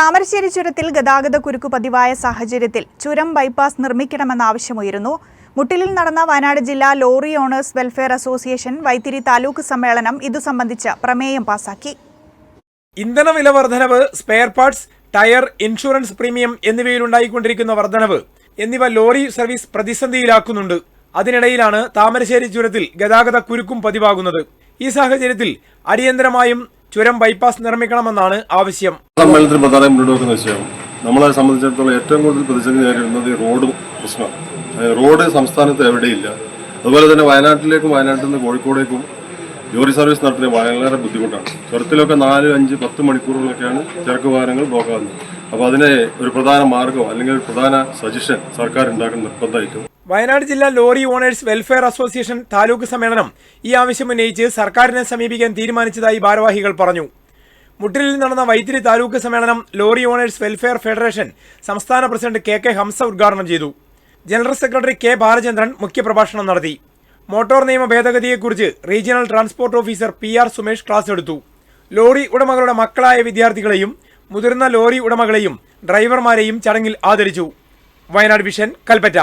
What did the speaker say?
താമരശ്ശേരി ചുരത്തിൽ ഗതാഗത കുരുക്ക് പതിവായ സാഹചര്യത്തിൽ ചുരം ബൈപ്പാസ് നിർമ്മിക്കണമെന്ന ആവശ്യമുയരുന്നു മുട്ടിലിൽ നടന്ന വയനാട് ജില്ലാ lorry owners welfare association Vythiri taluk സമ്മേളനം ഇതു സംബന്ധിച്ച് പ്രമേയം പാസാക്കി. ഇന്ധനവില വർധനവ് spare parts tyre insurance premium എന്നിവയിൽ ഉണ്ടായിക്കൊണ്ടിരിക്കുന്ന വർധനവ് എന്നിവ ലോറി സർവീസ് പ്രതിസന്ധിയിലാക്കുന്നുണ്ട്. അതിനിടയിലാണ് താമരശ്ശേരി ചുരത്തിൽ ഗതാഗത കുരുക്കും പതിവാകുന്നത്. ഈ സാഹചര്യത്തിൽ അടിയന്തരമായും ചുരം ബൈപ്പാസ് നിർമ്മിക്കണമെന്നാണ് ആവശ്യം. നമ്മളെ സംബന്ധിച്ചിടത്തോളം ഏറ്റവും കൂടുതൽ പ്രതിസന്ധി നേരിടുന്നത് റോഡ് പ്രശ്നമാണ്. റോഡ് സംസ്ഥാനത്ത് എവിടെയില്ല. അതുപോലെ തന്നെ വയനാട്ടിലേക്കും വയനാട്ടിൽ നിന്ന് കോഴിക്കോടേക്കും ലോറി സർവീസ് നടത്തുന്നത് വളരെ ബുദ്ധിമുട്ടാണ്. ചുരത്തിലൊക്കെ നാല് അഞ്ച് പത്ത് മണിക്കൂറുകളൊക്കെയാണ് ചരക്ക് വാഹനങ്ങൾ ബ്ലോക്കാകുന്നത് അപ്പോൾ അതിനെ ഒരു പ്രധാന മാർഗം അല്ലെങ്കിൽ ഒരു പ്രധാന സജഷൻ സർക്കാർ ഉണ്ടാക്കുന്ന നിർബന്ധമായിട്ടും. വയനാട് ജില്ലാ lorry owners welfare association taluk സമ്മേളനം ഈ ആവശ്യം ഉന്നയിച്ച് സർക്കാരിനെ സമീപിക്കാൻ തീരുമാനിച്ചതായി ഭാരവാഹികൾ പറഞ്ഞു. മുട്ടിലിൽ നടന്ന വൈത്തിരി താലൂക്ക് സമ്മേളനം ലോറി ഓണേഴ്സ് വെൽഫെയർ ഫെഡറേഷൻ സംസ്ഥാന പ്രസിഡന്റ് കെ കെ ഹംസ ഉദ്ഘാടനം ചെയ്തു. ജനറൽ സെക്രട്ടറി കെ ബാലചന്ദ്രൻ മുഖ്യപ്രഭാഷണം നടത്തി. മോട്ടോർ നിയമ ഭേദഗതിയെക്കുറിച്ച് regional transport officer P R Sumesh class എടുത്തു. ലോറി ഉടമകളുടെ മക്കളായ വിദ്യാർത്ഥികളെയും മുതിർന്ന ലോറി ഉടമകളെയും ഡ്രൈവർമാരെയും ചടങ്ങിൽ ആദരിച്ചു. വയനാട് വിഷൻ കൽപ്പറ്റ.